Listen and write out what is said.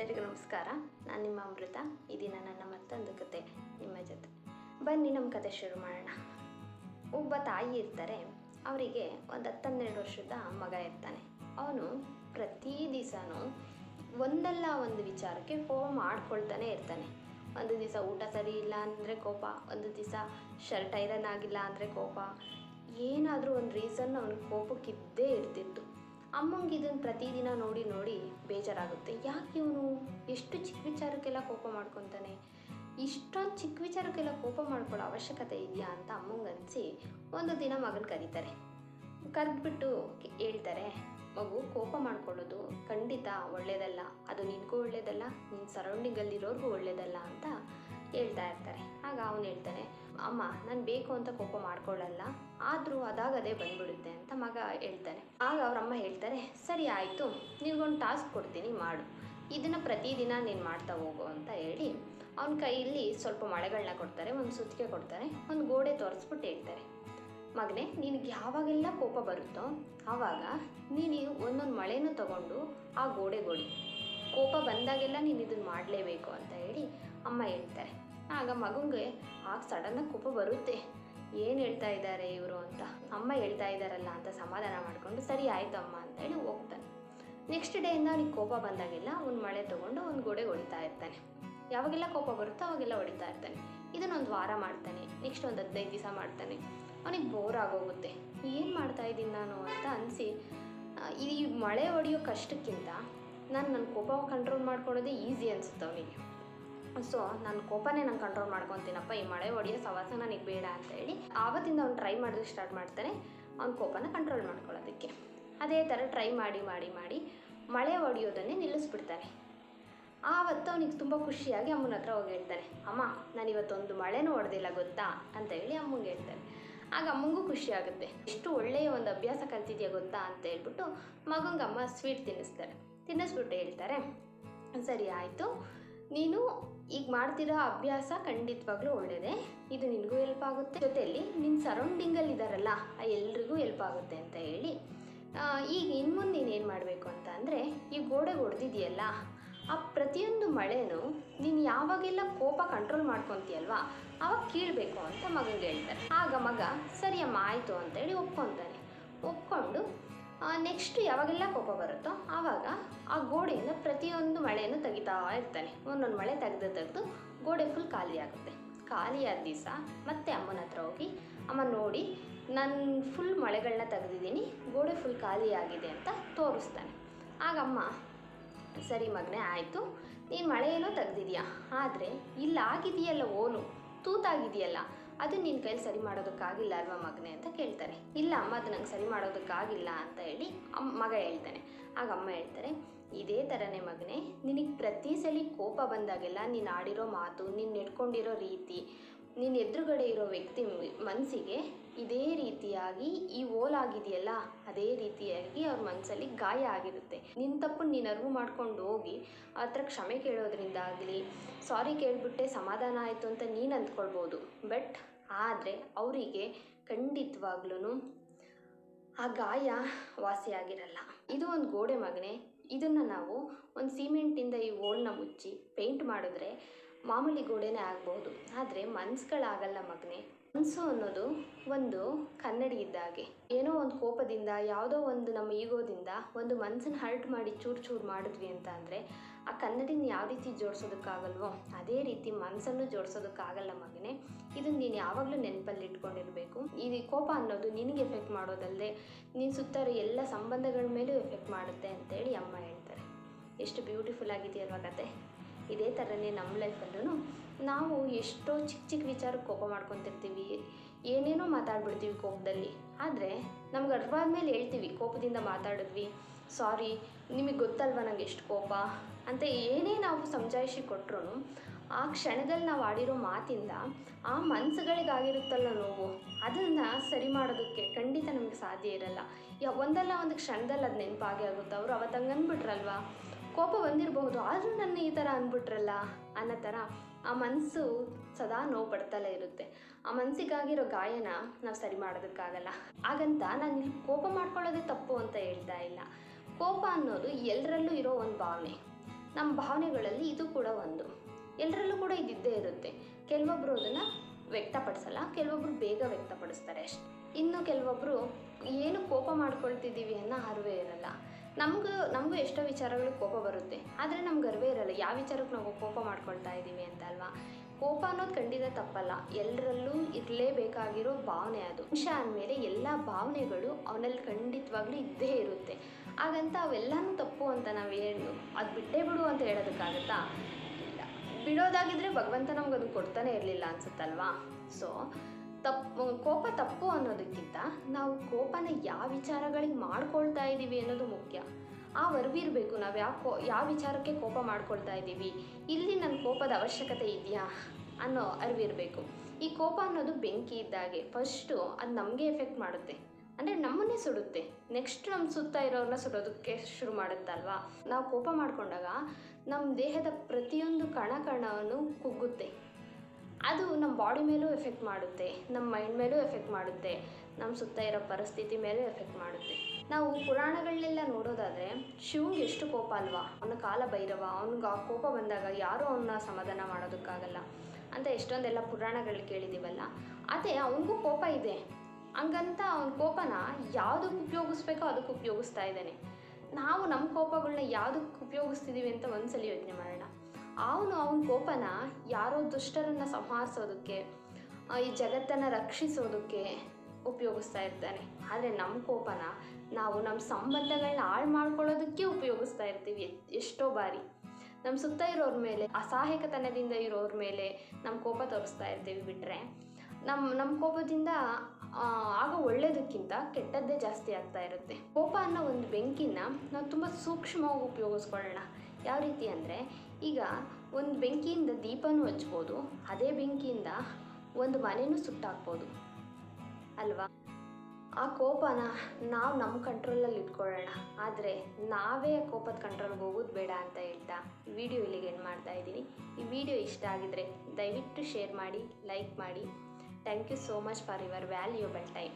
ಎಲ್ಲರಿಗೂ ನಮಸ್ಕಾರ. ನಾನು ನಿಮ್ಮ ಅಮೃತ. ಇದೀನ ನನ್ನ ಮತ್ತೊಂದು ಕತೆ ನಿಮ್ಮ ಜೊತೆ. ಬನ್ನಿ ನಮ್ಮ ಕತೆ ಶುರು ಮಾಡೋಣ. ಒಬ್ಬ ತಾಯಿ ಇರ್ತಾರೆ. ಅವರಿಗೆ ಒಂದು ಹತ್ತನ್ನೆರಡು ವರ್ಷದ ಮಗ ಇರ್ತಾನೆ. ಅವನು ಪ್ರತಿ ದಿವಸನೂ ಒಂದಲ್ಲ ಒಂದು ವಿಚಾರಕ್ಕೆ ಕೋಪ ಮಾಡ್ಕೊಳ್ತಾನೆ ಇರ್ತಾನೆ. ಒಂದು ದಿವಸ ಊಟ ಸರಿ ಇಲ್ಲ ಅಂದರೆ ಕೋಪ, ಒಂದು ದಿವಸ ಶರ್ಟ್ ಐರನ್ ಆಗಿಲ್ಲ ಅಂದರೆ ಕೋಪ. ಏನಾದರೂ ಒಂದು ರೀಸನ್ ಅವನಿಗೆ ಕೋಪಕ್ಕಿದ್ದೇ ಇರ್ತಿತ್ತು. ಅಮ್ಮಂಗೆ ಇದನ್ನು ಪ್ರತಿದಿನ ನೋಡಿ ನೋಡಿ ಬೇಜಾರಾಗುತ್ತೆ. ಯಾಕೆ ಇವನು ಎಷ್ಟು ಚಿಕ್ಕ ವಿಚಾರಕ್ಕೆಲ್ಲ ಕೋಪ ಮಾಡ್ಕೊತಾನೆ? ಇಷ್ಟೊಂದು ಚಿಕ್ಕ ವಿಚಾರಕ್ಕೆಲ್ಲ ಕೋಪ ಮಾಡ್ಕೊಳ್ಳೋ ಅವಶ್ಯಕತೆ ಇದೆಯಾ ಅಂತ ಅಮ್ಮಂಗೆ ಅನಿಸಿ ಒಂದು ದಿನ ಮಗನ ಕರೀತಾರೆ. ಕರೆದ್ಬಿಟ್ಟು ಹೇಳ್ತಾರೆ, ಮಗು, ಕೋಪ ಮಾಡ್ಕೊಳ್ಳೋದು ಖಂಡಿತ ಒಳ್ಳೇದಲ್ಲ. ಅದು ನಿನಗೂ ಒಳ್ಳೇದಲ್ಲ ನಿನ್ನ ಸರೌಂಡಿಂಗಲ್ಲಿರೋರ್ಗೂ ಒಳ್ಳೇದಲ್ಲ ಅಂತ ಹೇಳ್ತಾ ಇರ್ತಾರೆ. ಆಗ ಅವನು ಹೇಳ್ತಾನೆ, ಅಮ್ಮ, ನಾನು ಬೇಕು ಅಂತ ಕೋಪ ಮಾಡ್ಕೊಳ್ಳಲ್ಲ. ಆದರೂ ಅದಾಗದೇ ಬಂದ್ಬಿಡುತ್ತೆ ಅಂತ ಮಗ ಹೇಳ್ತಾನೆ. ಆಗ ಅವರಮ್ಮ ಹೇಳ್ತಾರೆ, ಸರಿ ಆಯಿತು, ನಿನಗೊಂದು ಟಾಸ್ಕ್ ಕೊಡ್ತೀನಿ ಮಾಡು. ಇದನ್ನು ಪ್ರತಿದಿನ ನೀನು ಮಾಡ್ತಾ ಹೋಗು ಅಂತ ಹೇಳಿ ಅವನ ಕೈಯಲ್ಲಿ ಸ್ವಲ್ಪ ಮಳೆಗಳನ್ನ ಕೊಡ್ತಾರೆ, ಒಂದು ಸುತ್ತಿಗೆ ಕೊಡ್ತಾರೆ, ಒಂದು ಗೋಡೆ ತೋರಿಸ್ಬಿಟ್ಟು ಹೇಳ್ತಾರೆ. ಮಗನೇ, ನಿನಗೆ ಯಾವಾಗೆಲ್ಲ ಕೋಪ ಬರುತ್ತೋ ಆವಾಗ ನೀನು ಒಂದೊಂದು ಮಳೆನೂ ತಗೊಂಡು ಆ ಗೋಡೆ ಗೋಡಿ ಕೋಪ ಬಂದಾಗೆಲ್ಲ ನೀನು ಇದನ್ನು ಮಾಡಲೇಬೇಕು ಅಂತ ಹೇಳಿ ಅಮ್ಮ ಹೇಳ್ತಾರೆ. ಆಗ ಮಗುಂಗೆ ಆಗ ಸಡನ್ನಾಗಿ ಕೋಪ ಬರುತ್ತೆ. ಏನು ಹೇಳ್ತಾ ಇದ್ದಾರೆ ಇವರು ಅಂತ? ಅಮ್ಮ ಹೇಳ್ತಾ ಇದ್ದಾರಲ್ಲ ಅಂತ ಸಮಾಧಾನ ಮಾಡಿಕೊಂಡು, ಸರಿ ಆಯ್ತು ಅಮ್ಮ ಅಂತ ಹೇಳಿ ಹೋಗ್ತಾನೆ. ನೆಕ್ಸ್ಟ್ ಡೇಯಿಂದ ಅವ್ನಿಗೆ ಕೋಪ ಬಂದಾಗೆಲ್ಲ ಒಂದು ಮಳೆ ತೊಗೊಂಡು ಒಂದು ಗೋಡೆ ಹೊಡಿತಾ ಇರ್ತಾನೆ. ಯಾವಾಗೆಲ್ಲ ಕೋಪ ಬರುತ್ತೋ ಅವಾಗೆಲ್ಲ ಹೊಡಿತಾ ಇರ್ತಾನೆ. ಇದನ್ನೊಂದು ವಾರ ಮಾಡ್ತಾನೆ ನೆಕ್ಸ್ಟ್ ಒಂದು ಹದಿನೈದು ದಿವಸ ಮಾಡ್ತಾನೆ. ಅವನಿಗೆ ಬೋರ್ ಆಗೋಗುತ್ತೆ. ಏನು ಮಾಡ್ತಾ ಇದ್ದೀನಿ ನಾನು? ಅಂತ ಅನಿಸಿ ಈ ಮಳೆ ಹೊಡೆಯೋ ಕಷ್ಟಕ್ಕಿಂತ ನಾನು ನನ್ನ ಕೋಪ ಕಂಟ್ರೋಲ್ ಮಾಡ್ಕೊಳ್ಳೋದೇ ಈಸಿ ಅನಿಸುತ್ತೆ ಅವನಿಗೆ. ಸೊ ನನ್ನ ಕೋಪನೇ ನಾನು ಕಂಟ್ರೋಲ್ ಮಾಡ್ಕೊತೀನಪ್ಪ, ಈ ಮಳೆ ಹೊಡೆಯೋ ಸವಾಸ ನನಗೆ ಬೇಡ ಅಂತ ಹೇಳಿ ಆವತ್ತಿಂದ ಅವ್ನು ಟ್ರೈ ಮಾಡೋದಕ್ಕೆ ಸ್ಟಾರ್ಟ್ ಮಾಡ್ತಾನೆ, ಅವ್ನ ಕೋಪನ ಕಂಟ್ರೋಲ್ ಮಾಡ್ಕೊಳ್ಳೋದಕ್ಕೆ. ಅದೇ ಥರ ಟ್ರೈ ಮಾಡಿ ಮಾಡಿ ಮಾಡಿ ಮಳೆ ಹೊಡೆಯೋದನ್ನೇ ನಿಲ್ಲಿಸ್ಬಿಡ್ತಾನೆ ಆವತ್ತು ಅವನಿಗೆ ತುಂಬ ಖುಷಿಯಾಗಿ ಅಮ್ಮನ ಹತ್ರ ಹೋಗಿ ಹೇಳ್ತಾನೆ ಅಮ್ಮ, ನಾನು ಇವತ್ತೊಂದು ಮಳೆನೂ ಹೊಡೆದಿಲ್ಲ ಗೊತ್ತಾ? ಅಂತ ಹೇಳಿ ಅಮ್ಮಂಗೆ ಹೇಳ್ತಾನೆ ಆಗ ಅಮ್ಮಂಗೂ ಖುಷಿ ಆಗುತ್ತೆ. ಎಷ್ಟು ಒಳ್ಳೆಯ ಒಂದು ಅಭ್ಯಾಸ ಕಲ್ತಿದ್ಯಾ ಗೊತ್ತಾ? ಅಂತ ಹೇಳ್ಬಿಟ್ಟು ಮಗಂಗೆ ಅಮ್ಮ ಸ್ವೀಟ್ ತಿನ್ನಿಸ್ತಾರೆ. ತಿನ್ನಿಸ್ಬಿಟ್ಟು ಹೇಳ್ತಾರೆ, ಸರಿ ಆಯಿತು, ನೀನು ಈಗ ಮಾಡ್ತಿರೋ ಅಭ್ಯಾಸ ಖಂಡಿತವಾಗ್ಲೂ ಒಳ್ಳೆಯದೇ ಇದು ನಿನಗೂ ಹೆಲ್ಪ್ ಆಗುತ್ತೆ. ಜೊತೆಯಲ್ಲಿ ನಿನ್ನ ಸರೌಂಡಿಂಗಲ್ಲಿ ಆ ಎಲ್ರಿಗೂ ಹೆಲ್ಪ್ ಆಗುತ್ತೆ ಅಂತ ಹೇಳಿ. ಈಗ ಇನ್ನು ಮುಂದೆ ನೀನು ಏನು ಮಾಡಬೇಕು ಅಂತ ಅಂದರೆ, ಈ ಗೋಡೆ ಹೊಡೆದಿದೆಯಲ್ಲ ಆ ಪ್ರತಿಯೊಂದು ಮಳೆನೂ ನೀನು ಯಾವಾಗೆಲ್ಲ ಕೋಪ ಕಂಟ್ರೋಲ್ ಮಾಡ್ಕೊತೀಯಲ್ವಾ, ಅವಾಗ ಕೀಳಬೇಕು ಅಂತ ಮಗನಿಗೆ ಹೇಳ್ತಾರೆ. ಆಗ ಮಗ ಸರಿಯಮ್ಮ ಆಯಿತು ಅಂತೇಳಿ ಒಪ್ಕೊತಾನೆ. ಒಪ್ಕೊಂಡು ನೆಕ್ಸ್ಟ್ ಯಾವಾಗೆಲ್ಲ ಕೋಪ ಬರುತ್ತೋ ಆವಾಗ ಆ ಗೋಡೆಯಿಂದ ಪ್ರತಿಯೊಂದು ಮಳೆಯನ್ನು ತೆಗಿತಾ ಇರ್ತಾನೆ. ಒಂದೊಂದು ಮಳೆ ತೆಗೆದು ತೆಗೆದು ಗೋಡೆ ಫುಲ್ ಖಾಲಿ ಆಗುತ್ತೆ. ಖಾಲಿಯಾದ ದಿವಸ ಮತ್ತೆ ಅಮ್ಮನ ಹತ್ರ ಹೋಗಿ, ಅಮ್ಮ ನೋಡಿ, ನಾನು ಫುಲ್ ಮಳೆಗಳನ್ನ ತೆಗೆದಿದ್ದೀನಿ, ಗೋಡೆ ಫುಲ್ ಖಾಲಿಯಾಗಿದೆ ಅಂತ ತೋರಿಸ್ತಾನೆ. ಆಗ ಅಮ್ಮ, ಸರಿ ಮಗನೇ, ಆಯಿತು. ನೀನು ಮಳೆಯೇನೋ ತೆಗ್ದಿದ್ಯಾ? ಆದರೆ ಇಲ್ಲಾಗಿದೆಯಲ್ಲ ಓನು? ತೂತಾಗಿದೆಯಲ್ಲ? ಅದು ನಿನ್ನ ಕೈಲಿ ಸರಿ ಮಾಡೋದಕ್ಕಾಗಿಲ್ಲ ಅಲ್ವಾ ಮಗನೇ ಅಂತ ಕೇಳ್ತಾರೆ. ಇಲ್ಲ ಅಮ್ಮ, ಅದು ನಂಗೆ ಸರಿ ಮಾಡೋದಕ್ಕಾಗಿಲ್ಲ ಅಂತ ಹೇಳಿ ಮಗ ಹೇಳ್ತಾನೆ. ಆಗ ಅಮ್ಮ ಹೇಳ್ತಾರೆ, ಇದೇ ಥರನೇ ಮಗನೇ, ನಿನಗೆ ಪ್ರತಿ ಸಲ ಕೋಪ ಬಂದಾಗೆಲ್ಲ ನೀನು ಆಡಿರೋ ಮಾತು, ನೀನು ನಡ್ಕೊಂಡಿರೋ ರೀತಿ ನಿನ್ನ ಎದುರುಗಡೆ ಇರೋ ವ್ಯಕ್ತಿ ಮನಸ್ಸಿಗೆ ಇದೇ ರೀತಿಯಾಗಿ ಈ ಓಲಾಗಿದೆಯಲ್ಲ ಅದೇ ರೀತಿಯಾಗಿ ಅವ್ರ ಮನಸ್ಸಲ್ಲಿ ಗಾಯ ಆಗಿರುತ್ತೆ. ನಿನ್ನ ತಪ್ಪು ನೀನು ಅರಿವು ಮಾಡ್ಕೊಂಡು ಹೋಗಿ, ಆ ಕ್ಷಮೆ ಕೇಳೋದ್ರಿಂದ ಆಗಲಿ, ಸಾರಿ ಕೇಳಿಬಿಟ್ಟೆ ಸಮಾಧಾನ ಆಯಿತು ಅಂತ ನೀನು ಅಂದ್ಕೊಳ್ಬೋದು. ಬಟ್ ಆದರೆ ಅವರಿಗೆ ಖಂಡಿತವಾಗ್ಲೂ ಆ ಗಾಯ ವಾಸಿಯಾಗಿರಲ್ಲ ಇದು ಒಂದು ಗೋಡೆ ಮಗನೆ. ಇದನ್ನು ನಾವು ಒಂದು ಸಿಮೆಂಟಿಂದ ಈ ಓಲ್ನ ಮುಚ್ಚಿ, ಪೇಂಟ್ ಮಾಡಿದ್ರೆ ಮಾಮೂಲಿ ಗೋಡೆನೇ ಆಗ್ಬೋದು. ಆದರೆ ಮನ್ಸುಗಳಾಗಲ್ಲ ಮಗನೆ. ಮನಸ್ಸು ಅನ್ನೋದು ಒಂದು ಕನ್ನಡಿ ಇದ್ದಾಗೆ ಏನೋ ಒಂದು ಕೋಪದಿಂದ, ಯಾವುದೋ ಒಂದು ನಮ್ಮ ಈಗೋದಿಂದ ಒಂದು ಮನ್ಸನ್ನು ಹರ್ಟ್ ಮಾಡಿ ಚೂರು ಚೂರು ಮಾಡಿದ್ವಿ ಅಂತ ಅಂದರೆ, ಆ ಕನ್ನಡಿನ ಯಾವ ರೀತಿ ಜೋಡಿಸೋದಕ್ಕಾಗಲ್ವೋ, ಅದೇ ರೀತಿ ಮನಸ್ಸನ್ನು ಜೋಡಿಸೋದಕ್ಕಾಗಲ್ಲ ಮಗನೇ. ಇದನ್ನು ನೀನು ಯಾವಾಗಲೂ ನೆನಪಲ್ಲಿ ಇಟ್ಕೊಂಡಿರಬೇಕು. ಈ ಕೋಪ ಅನ್ನೋದು ನಿನಗೆ ಎಫೆಕ್ಟ್ ಮಾಡೋದಲ್ಲದೆ ನೀನು ಸುತ್ತಾರೋ ಎಲ್ಲ ಸಂಬಂಧಗಳ ಮೇಲೂ ಎಫೆಕ್ಟ್ ಮಾಡುತ್ತೆ ಅಂತೇಳಿ ಅಮ್ಮ ಹೇಳ್ತಾರೆ. ಎಷ್ಟು ಬ್ಯೂಟಿಫುಲ್ ಆಗಿದೆಯಲ್ವ ಕತೆ. ಇದೇ ಥರನೇ ನಮ್ಮ ಲೈಫಲ್ಲೂ ನಾವು ಎಷ್ಟೋ ಚಿಕ್ಕ ಚಿಕ್ಕ ವಿಚಾರಕ್ಕೆ ಕೋಪ ಮಾಡ್ಕೊತಿರ್ತೀವಿ, ಏನೇನೋ ಮಾತಾಡ್ಬಿಡ್ತೀವಿ ಕೋಪದಲ್ಲಿ. ಆದರೆ ನಮ್ಗೆ ಅರ್ವಾದ ಮೇಲೆ ಹೇಳ್ತೀವಿ, ಕೋಪದಿಂದ ಮಾತಾಡಿದ್ವಿ, ಸಾರಿ, ನಿಮಗೆ ಗೊತ್ತಲ್ವ ನಂಗೆ ಎಷ್ಟು ಕೋಪ? ಅಂತ ಏನೇ ನಾವು ಸಮಜಾಯಿಷಿ ಕೊಟ್ಟರು ಆ ಕ್ಷಣದಲ್ಲಿ ನಾವು ಆಡಿರೋ ಮಾತಿಂದ ಆ ಮನಸ್ಸುಗಳಿಗಾಗಿರುತ್ತಲ್ಲ ನೋವು, ಅದನ್ನು ಸರಿ ಮಾಡೋದಕ್ಕೆ ಖಂಡಿತ ನಮಗೆ ಸಾಧ್ಯ ಇರಲ್ಲ. ಯಾ, ಒಂದಲ್ಲ ಒಂದು ಕ್ಷಣದಲ್ಲಿ ಅದು ನೆನಪಾಗೇ ಆಗುತ್ತೆ. ಅವರು ಅವತ್ತು ಹಂಗೆ ಅಂದ್ಬಿಟ್ರಲ್ವಾ ಕೋಪ ಬಂದಿರಬಹುದು, ಆದರೂ ನನ್ನ ಈ ಥರ ಅಂದ್ಬಿಟ್ರಲ್ಲ ಅನ್ನೋ ಥರ ಆ ಮನಸ್ಸು ಸದಾ ನೋವು ಪಡ್ತಲೇ ಇರುತ್ತೆ. ಆ ಮನಸ್ಸಿಗಾಗಿರೋ ಗಾಯನ ನಾವು ಸರಿ ಮಾಡೋದಕ್ಕಾಗಲ್ಲ. ಹಾಗಂತ ನಾನು ಇಲ್ಲಿ ಕೋಪ ಮಾಡ್ಕೊಳ್ಳೋದೇ ತಪ್ಪು ಅಂತ ಹೇಳ್ತಾ ಇಲ್ಲ. ಕೋಪ ಅನ್ನೋದು ಎಲ್ಲರಲ್ಲೂ ಇರೋ ಒಂದು ಭಾವನೆ. ನಮ್ಮ ಭಾವನೆಗಳಲ್ಲಿ ಇದು ಕೂಡ ಒಂದು. ಎಲ್ಲರಲ್ಲೂ ಕೂಡ ಇದ್ದಿದ್ದೇ ಇರುತ್ತೆ. ಕೆಲವೊಬ್ಬರು ಅದನ್ನು ವ್ಯಕ್ತಪಡಿಸಲ್ಲ ಕೆಲವೊಬ್ಬರು ಬೇಗ ವ್ಯಕ್ತಪಡಿಸ್ತಾರೆ ಅಷ್ಟೆ. ಇನ್ನು ಕೆಲವೊಬ್ಬರು ಏನು ಕೋಪ ಮಾಡ್ಕೊಳ್ತಿದ್ದೀವಿ ಅನ್ನೋ ಅರಿವೇ ಇರಲ್ಲ. ನಮಗೂ ನಮಗೂ ಎಷ್ಟೋ ವಿಚಾರಗಳು ಕೋಪ ಬರುತ್ತೆ. ಆದರೆ ನಮ್ಗೆ ಗರ್ವೇ ಇರಲ್ಲ, ಯಾವ ವಿಚಾರಕ್ಕೆ ನಾವು ಕೋಪ ಮಾಡ್ಕೊಳ್ತಾ ಇದ್ದೀವಿ ಅಂತ ಅಲ್ವಾ? ಕೋಪ ಅನ್ನೋದು ಖಂಡಿತ ತಪ್ಪಲ್ಲ. ಎಲ್ಲರಲ್ಲೂ ಇರಲೇಬೇಕಾಗಿರೋ ಭಾವನೆ ಅದು. ಮನುಷ್ಯ ಅಂದಮೇಲೆ ಎಲ್ಲ ಭಾವನೆಗಳು ಅವನಲ್ಲಿ ಖಂಡಿತವಾಗ್ಲೂ ಇದ್ದೇ ಇರುತ್ತೆ. ಹಾಗಂತ ಅವೆಲ್ಲನೂ ತಪ್ಪು ಅಂತ ನಾವು ನಾವೇನು ಅದು ಬಿಟ್ಟೇ ಬಿಡು ಅಂತ ಹೇಳೋದಕ್ಕಾಗತ್ತಾ? ಇಲ್ಲ. ಬಿಡೋದಾಗಿದ್ರೆ ಭಗವಂತ ನಮ್ಗೆ ಅದು ಕೊಡ್ತಾನೆ ಇರಲಿಲ್ಲ ಅನ್ಸುತ್ತಲ್ವಾ? ಸೊ ತಪ್ಪು ಕೋಪ ಅನ್ನೋದಕ್ಕಿಂತ ನಾವು ಕೋಪನ ಯಾವ ವಿಚಾರಗಳಿಗೆ ಮಾಡ್ಕೊಳ್ತಾ ಇದ್ದೀವಿ ಅನ್ನೋದು ಮುಖ್ಯ. ಆ ಅರಿವಿರಬೇಕು ನಾವು ಯಾವ ಕೋ, ಯಾವ ವಿಚಾರಕ್ಕೆ ಕೋಪ ಮಾಡ್ಕೊಳ್ತಾ ಇದ್ದೀವಿ ಇಲ್ಲಿ ನನ್ನ ಕೋಪದ ಅವಶ್ಯಕತೆ ಇದೆಯಾ ಅನ್ನೋ ಅರಿವಿರಬೇಕು. ಈ ಕೋಪ ಅನ್ನೋದು ಬೆಂಕಿ ಇದ್ದಾಗೆ ಫಸ್ಟು ಅದು ನಮಗೆ ಎಫೆಕ್ಟ್ ಮಾಡುತ್ತೆ. ಅಂದರೆ ನಮ್ಮನ್ನೇ ಸುಡುತ್ತೆ. ನೆಕ್ಸ್ಟ್ ನಮ್ಮ ಸುತ್ತ ಇರೋರನ್ನ ಸುಡೋದಕ್ಕೆ ಶುರು ಮಾಡುತ್ತಲ್ವಾ ನಾವು ಕೋಪ ಮಾಡಿಕೊಂಡಾಗ ನಮ್ಮ ದೇಹದ ಪ್ರತಿಯೊಂದು ಕಣ ಕಣವನ್ನು ಕುಗ್ಗುತ್ತೆ. ಅದು ನಮ್ಮ ಬಾಡಿ ಮೇಲೂ ಎಫೆಕ್ಟ್ ಮಾಡುತ್ತೆ, ನಮ್ಮ ಮೈಂಡ್ ಮೇಲೂ ಎಫೆಕ್ಟ್ ಮಾಡುತ್ತೆ, ನಮ್ಮ ಸುತ್ತ ಇರೋ ಪರಿಸ್ಥಿತಿ ಮೇಲೂ ಎಫೆಕ್ಟ್ ಮಾಡುತ್ತೆ. ನಾವು ಪುರಾಣಗಳನ್ನೆಲ್ಲ ನೋಡೋದಾದರೆ ಶಿವಂಗೆ ಎಷ್ಟು ಕೋಪ ಅಲ್ವಾ? ಅವನ ಕಾಲ ಭೈರವ, ಅವ್ನಿಗೆ ಆ ಕೋಪ ಬಂದಾಗ ಯಾರೂ ಅವನ್ನ ಸಮಾಧಾನ ಮಾಡೋದಕ್ಕಾಗಲ್ಲ ಅಂತ ಎಷ್ಟೊಂದೆಲ್ಲ ಪುರಾಣಗಳು ಕೇಳಿದ್ದೀವಲ್ಲ ಅದೇ ಅವನಿಗೂ ಕೋಪ ಇದೆ. ಹಂಗಂತ ಅವನ ಕೋಪನ ಯಾವುದಕ್ಕೆ ಉಪಯೋಗಿಸ್ಬೇಕೋ ಅದಕ್ಕೆ ಉಪಯೋಗಿಸ್ತಾ ಇದ್ದಾನೆ. ನಾವು ನಮ್ಮ ಕೋಪಗಳನ್ನ ಯಾವುದಕ್ಕೆ ಉಪಯೋಗಿಸ್ತಿದ್ದೀವಿ ಅಂತ ಒಂದ್ಸಲಿ ಯೋಚನೆ ಮಾಡೋಣ. ಅವನು ಅವನ ಕೋಪನ ಯಾರೋ ದುಷ್ಟರನ್ನು ಸಂಹರಿಸೋದಕ್ಕೆ ಈ ಜಗತ್ತನ್ನು ರಕ್ಷಿಸೋದಕ್ಕೆ ಉಪಯೋಗಿಸ್ತಾ ಇರ್ತಾನೆ. ಆದರೆ ನಮ್ಮ ಕೋಪನ ನಾವು ನಮ್ಮ ಸಂಬಂಧಗಳನ್ನ ಹಾಳು ಮಾಡ್ಕೊಳ್ಳೋದಕ್ಕೆ ಉಪಯೋಗಿಸ್ತಾ ಇರ್ತೀವಿ ಎಷ್ಟೋ ಬಾರಿ. ನಮ್ಮ ಸುತ್ತ ಇರೋರ ಮೇಲೆ, ಅಸಹಾಯಕತನದಿಂದ ಇರೋರ ಮೇಲೆ ನಮ್ಮ ಕೋಪ ತೋರಿಸ್ತಾ ಇರ್ತೀವಿ ಬಿಟ್ಟರೆ ನಮ್ಮ ನಮ್ಮ ಕೋಪದಿಂದ ಆಗ ಒಳ್ಳೆಯದಕ್ಕಿಂತ ಕೆಟ್ಟದ್ದೇ ಜಾಸ್ತಿ ಆಗ್ತಾ ಇರುತ್ತೆ. ಕೋಪ ಅನ್ನೋ ಒಂದು ಬೆಂಕಿನ ನಾವು ತುಂಬ ಸೂಕ್ಷ್ಮವಾಗಿ ಉಪಯೋಗಿಸ್ಕೊಳ್ಳೋಣ. ಯಾವ ರೀತಿ ಅಂದರೆ ಈಗ ಒಂದು ಬೆಂಕಿಯಿಂದ ದೀಪನೂ ಹಚ್ಬೋದು, ಅದೇ ಬೆಂಕಿಯಿಂದ ಒಂದು ಮನೆನೂ ಸುಟ್ಟಾಕ್ಬೋದು. ಅಲ್ವಾ? ಆ ಕೋಪನ ನಾವು ನಮ್ಮ ಕಂಟ್ರೋಲಲ್ಲಿ ಇಟ್ಕೊಳ್ಳೋಣ. ಆದರೆ ನಾವೇ ಆ ಕೋಪದ ಕಂಟ್ರೋಲ್ಗೆ ಹೋಗೋದು ಬೇಡ ಅಂತ ಹೇಳ್ತಾ ಈ ವಿಡಿಯೋ ಇಲ್ಲಿಗೆ ಏನು ಮಾಡ್ತಾ ಇದ್ದೀನಿ. ಈ ವಿಡಿಯೋ ಇಷ್ಟ ಆಗಿದ್ರೆ ದಯವಿಟ್ಟು ಶೇರ್ ಮಾಡಿ ಲೈಕ್ ಮಾಡಿ. Thank you so much for your valuable time